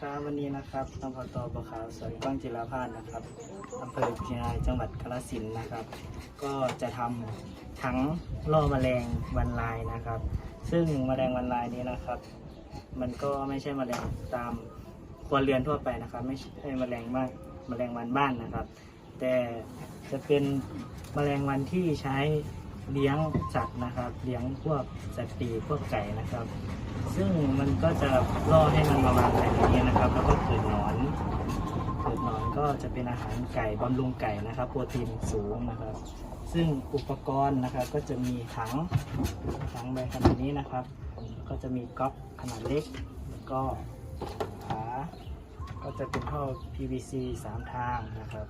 ครับวันนี้นะครับตำรวจตบขาวสวนกว้างจิรพาสนะครับอำเภอพิชินายจังหวัดกาฬสินธุ์นะครับ ก็จะทำถังล่อแมลงวันลายนะครับ ซึ่งแมลงวันลายนี้นะครับ มันก็ไม่ใช่แมลงตามครัวเรือนทั่วไปนะครับ ไม่ใช่แมลงมากแมลงวันบ้านนะครับ แต่จะเป็นแมลงวันที่ใช้เลี้ยงสัตว์นะครับ เลี้ยงพวกสัตว์ปีพวกไก่นะครับ ซึ่งมันก็จะล่อให้มันมาวางไข่อย่างนี้นะครับ แล้วก็เกิดหนอนเกิดหนอนก็จะเป็นอาหารไก่บำรุงไก่นะครับ โปรตีนสูงนะครับ ซึ่งอุปกรณ์นะครับก็จะมีถังถังใบขนาดนี้นะครับ ก็จะมีก๊อกขนาดเล็กแล้วก็ขาก็จะเป็นท่อ PVC สามทางนะครับ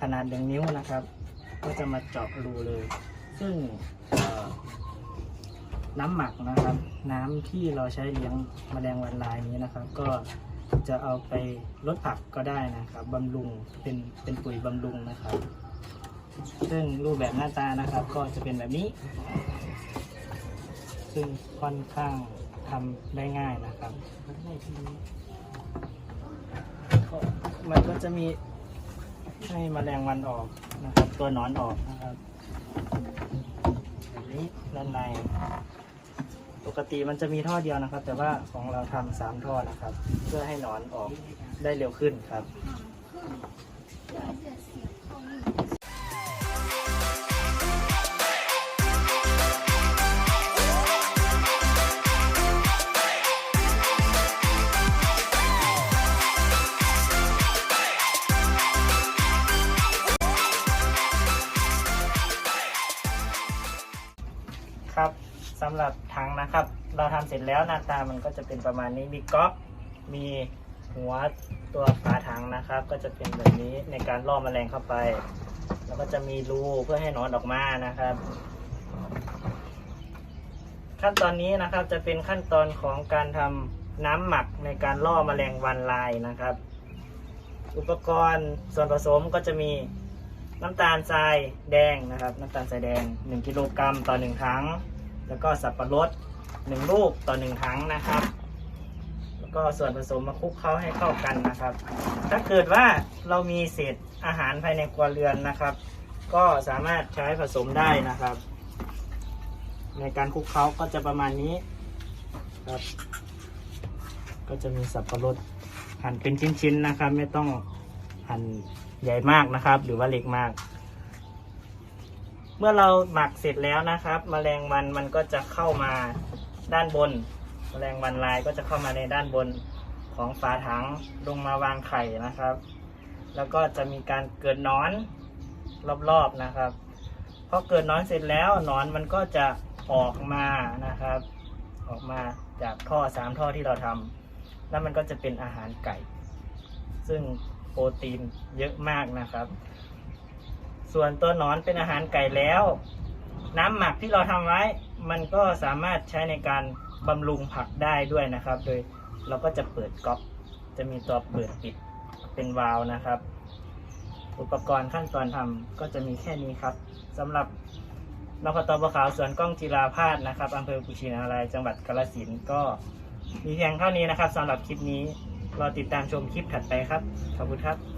ขนาดหนึ่งนิ้วนะครับ ก็จะมาเจาะรูเลย ซึ่งเน้ำหมักนะครับ น้ำที่เราใช้เลี้ยงแมลงวันลายนี้นะครับ ก็จะเอาไปลดผักก็ได้นะครับบำรุงเป็นเป็นปุ๋ยบำรุงนะครับ ซึ่งรูปแบบหน้าตานะครับ ก็จะเป็นแบบนี้ ซึ่งค่อนข้างทำได้ง่ายนะครับมันก็จะมีให้แมลงวันออกนะครับ ตัวนอนออกนะครับ นี้ด้านใน ปกติมันจะมีท่อเดียวนะครับ แต่ว่าของเราทำสามท่อนะครับ เพื่อให้หนอนออกได้เร็วขึ้นครับ ครับสำหรับถังนะครับ เราทำเสร็จแล้วหน้าตามันก็จะเป็นประมาณนี้มีก๊อกมีหัวตัวฝาถังนะครับ ก็จะเป็นแบบนี้ในการล่อแมลงเข้าไป แล้วก็จะมีรูเพื่อให้หนอนออกมานะครับ ขั้นตอนนี้นะครับจะเป็นขั้นตอนของการทำน้ำหมักในการล่อแมลงวันลายนะครับ อุปกรณ์ส่วนผสมก็จะมี น้ำตาลทรายแดงนะครับ น้ำตาลทรายแดง 1 กิโลกรัมต่อ 1 ถัง แล้วก็สับปะรด 1 ลูกต่อ 1 ถังนะครับ แล้วก็ส่วนผสมมาคลุกเคล้าให้เข้ากันนะครับ ถ้าเกิดว่าเรามีเศษอาหารภายในครัวเรือนนะครับ ก็สามารถใช้ผสมได้นะครับ ในการคลุกเคล้าก็จะประมาณนี้ครับ ก็จะมีสับปะรดหั่นเป็นชิ้นๆนะครับ ไม่ต้องหั่น ใหญ่มากนะครับ หรือว่าเล็กมาก เมื่อเราหมักเสร็จแล้วนะครับแมลงวันมันก็จะเข้ามาด้านบนแมลงวันลายก็จะเข้ามาในด้านบนของฝาถังลงมาวางไข่นะครับ แล้วก็จะมีการเกิดนอนรอบๆนะครับพอเกิดนอนเสร็จแล้วนอนมันก็จะออกมานะครับ ออกมาจากท่อสามท่อที่เราทำแล้วมันก็จะเป็นอาหารไก่ ซึ่ง โปรตีนเยอะมากนะครับ ส่วนตัวหนอนเป็นอาหารไก่แล้ว น้ำหมักที่เราทำไว้ มันก็สามารถใช้ในการบำรุงผักได้ด้วยนะครับ โดยเราก็จะเปิดก๊อกจะมีตัวเปิดปิดเป็นวาล์วนะครับ อุปกรณ์ขั้นตอนทำก็จะมีแค่นี้ครับสำหรับนพตบขาวสวนกล้องจิราพาสนะครับอำเภอกุชินารายจังหวัดกาฬสินธุ์ก็มีเพียงเท่านี้นะครับสำหรับคลิปนี้ รอติดตามชมคลิปถัดไปครับ ขอบคุณครับ